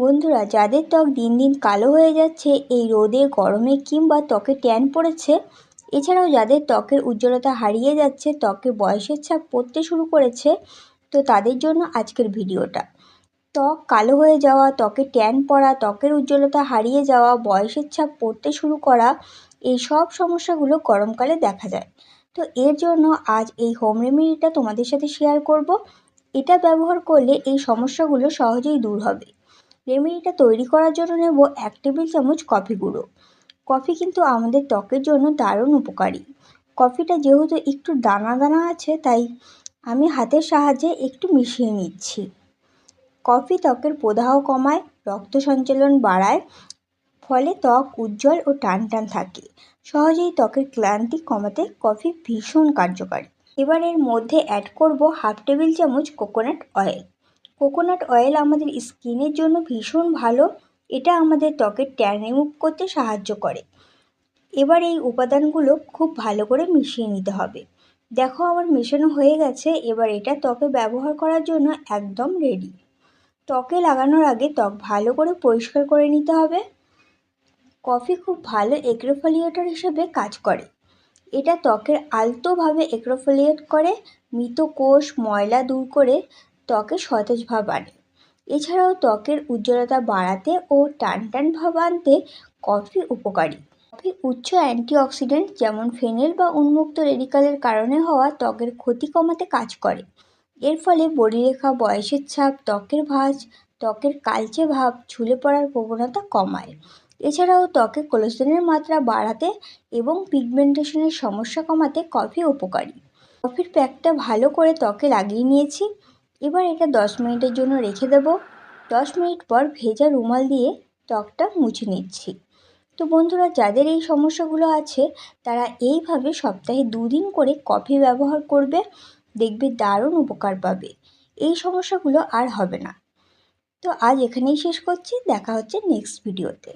বন্ধুরা, যাদের ত্বক দিন দিন কালো হয়ে যাচ্ছে, এই রোদে, গরমে কিংবা ত্বকে ট্যান পড়েছে, এছাড়াও যাদের ত্বকের উজ্জ্বলতা হারিয়ে যাচ্ছে, ত্বকে বয়সের ছাপ পড়তে শুরু করেছে, তো তাদের জন্য আজকের ভিডিওটা। ত্বক কালো হয়ে যাওয়া, ত্বকে ট্যান পড়া, ত্বকের উজ্জ্বলতা হারিয়ে যাওয়া, বয়সের ছাপ পড়তে শুরু করা, এই সব সমস্যাগুলো গরমকালে দেখা যায়। তো এর জন্য আজ এই হোম রেমেডিটা তোমাদের সাথে শেয়ার করব। এটা ব্যবহার করলে এই সমস্যাগুলো সহজেই দূর হবে। রেমেডিটা তৈরি করার জন্য নেব এক টেবিল চামচ কফি গুঁড়ো। কফি কিন্তু আমাদের ত্বকের জন্য দারুণ উপকারী। কফিটা যেহেতু একটু দানা দানা আছে, তাই আমি হাতের সাহায্যে একটু মিশিয়ে নিচ্ছি। কফি ত্বকের প্রদাহ কমায়, রক্ত সঞ্চালন বাড়ায়, ফলে ত্বক উজ্জ্বল ও টান টান থাকে। সহজেই ত্বকের ক্লান্তি কমাতে কফি ভীষণ কার্যকারী। এবার এর মধ্যে অ্যাড করব হাফ টেবিল চামচ কোকোনাট অয়েল কোকোনাট অয়েল আমাদের স্কিনের জন্য ভীষণ ভালো। এটা আমাদের ত্বকের ট্যান রিমুভ করতে সাহায্য করে। এবার এই উপাদানগুলো খুব ভালো করে মিশিয়ে নিতে হবে। দেখো আমার মেশানো হয়ে গেছে, এবার এটা ত্বকে ব্যবহার করার জন্য একদম রেডি ত্বকে লাগানোর আগে ত্বক ভালো করে পরিষ্কার করে নিতে হবে। কফি খুব ভালো এক্রোফোলিয়েটর হিসেবে কাজ করে। এটা ত্বকের আলতোভাবে এক্রোফোলিয়েট করে, মৃত কোষ, ময়লা দূর করে ত্বকে সতেজ ভাব আনে। এছাড়াও ত্বকের উজ্জ্বলতা বাড়াতে ও টান টান ভাব আনতে কফি উপকারী। কফি উচ্চ অ্যান্টিঅক্সিডেন্ট যেমন ফেনেল বা উন্মুক্ত রেডিকালের কারণে হওয়া ত্বকের ক্ষতি কমাতে কাজ করে। এর ফলে বলিরেখা বয়সের ছাপ, ত্বকের ভাঁজ, ত্বকের কালচে ভাব, ঝুলে পড়ার প্রবণতা কমায়। এছাড়াও ত্বকে কোলেস্টেরলের মাত্রা বাড়াতে এবং পিগমেন্টেশনের সমস্যা কমাতে কফি উপকারী। কফির প্যাকটা ভালো করে ত্বকে লাগিয়ে নিয়েছি। এবার এটা দশ মিনিটের জন্য রেখে দেব। দশ মিনিট পর ভেজা রুমাল দিয়ে ত্বকটা মুছে নিচ্ছি। তো বন্ধুরা, যাদের এই সমস্যাগুলো আছে, তারা এইভাবে সপ্তাহে দুদিন করে কফি ব্যবহার করবে, দেখবে দারুণ উপকার পাবে। এই সমস্যাগুলো আর হবে না। তো আজ এখানেই শেষ করছি, দেখা হচ্ছে নেক্সট ভিডিওতে